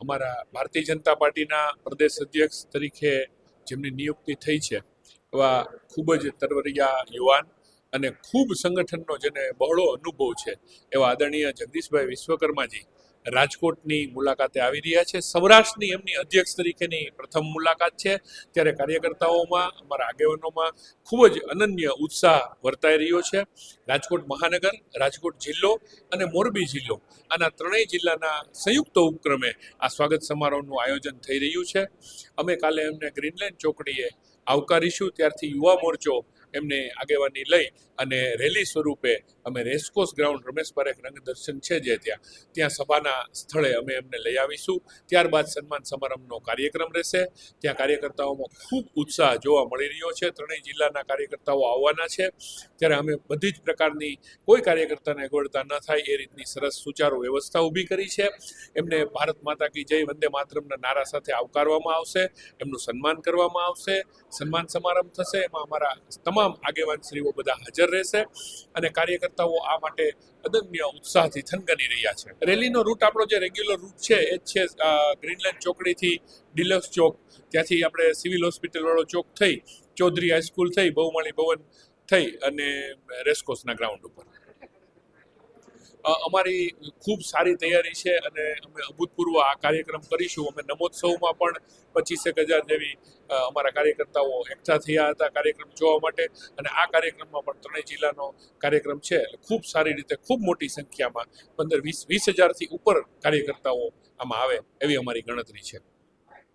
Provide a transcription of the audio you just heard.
અમારા ભારતીય જનતા પાર્ટીના પ્રદેશ અધ્યક્ષ તરીકે જેમની નિયુક્તિ થઈ છે, એવા ખૂબ જ તરવરિયા યુવાન અને ખૂબ સંગઠનનો જેને બહોળો અનુભવ છે, એવા આદરણીય જગદીશભાઈ વિશ્વકર્માજી રાજકોટની મુલાકાતે આવી રહ્યા છે. સૌરાષ્ટ્રની એમની અધ્યક્ષ તરીકેની પ્રથમ મુલાકાત છે. ત્યારે કાર્યકર્તાઓમાં, અમારા આગેવાનોમાં ખૂબ જ અનન્ય ઉત્સાહ વર્તાઈ રહ્યો છે. રાજકોટ મહાનગર, રાજકોટ જિલ્લો અને મોરબી જિલ્લો, આના ત્રણેય જિલ્લાના સંયુક્ત ઉપક્રમે આ સ્વાગત સમારોહનું આયોજન થઈ રહ્યું છે. અમે કાલે એમને ગ્રીનલેન્ડ ચોકડીએ આવકારીશું. ત્યારથી યુવા મોરચો એમને આગેવાની લઈ અને રેલી સ્વરૂપે અમે રેસકોર્સ ગ્રાઉન્ડ રમેશ પારેખ રંગદર્શન છે જે ત્યાં ત્યાં સભાના સ્થળે અમે એમને લઈ આવીશું. ત્યારબાદ સન્માન સમારંભનો કાર્યક્રમ રહેશે. ત્યાં કાર્યકર્તાઓમાં ખૂબ ઉત્સાહ જોવા મળી રહ્યો છે. ત્રણેય જિલ્લાના કાર્યકર્તાઓ આવવાના છે. ત્યારે અમે બધી જ પ્રકારની, કોઈ કાર્યકર્તાને અગવડતા ન થાય એ રીતની સરસ સુચારુ વ્યવસ્થા ઊભી કરી છે. એમને ભારત માતા કી જય વંદે માતરમના નારા સાથે આવકારવામાં આવશે. એમનું સન્માન કરવામાં આવશે. સન્માન સમારંભ થશે. એમાં અમારા તમામ આગેવાનશ્રીઓ બધા હાજર રહેશે અને કાર્યકર્તાઓ આ માટે અદમ્ય ઉત્સાહથી થનગની રહ્યા છે. રેલીનો રૂટ આપણો જે રેગ્યુલર રૂટ છે, એ જ છે ગ્રીનલેન્ડ ચોકડીથી ડિલક્સ ચોક. ત્યાંથી આપણે સિવિલ હોસ્પિટલ વાળો ચોક થઈ, ચૌધરી હાઈસ્કૂલ થઈ બહુમાળી ભવન થઈ અને રેસકોર્સના ગ્રાઉન્ડ ઉપર. અમારી ખૂબ સારી તૈયારી છે અને અમે અભૂતપૂર્વ આ કાર્યક્રમ કરીશું. અમે નમોત્સવમાં પણ પચીસેક હજાર જેવી અમારા કાર્યકર્તાઓ એકઠા થયા હતા કાર્યક્રમ જોવા માટે. અને આ કાર્યક્રમમાં પણ ત્રણેય જિલ્લાનો કાર્યક્રમ છે. ખૂબ સારી રીતે ખૂબ મોટી સંખ્યામાં પંદર વીસ વીસ હજારથી ઉપર કાર્યકર્તાઓ આમાં આવે એવી અમારી ગણતરી છે.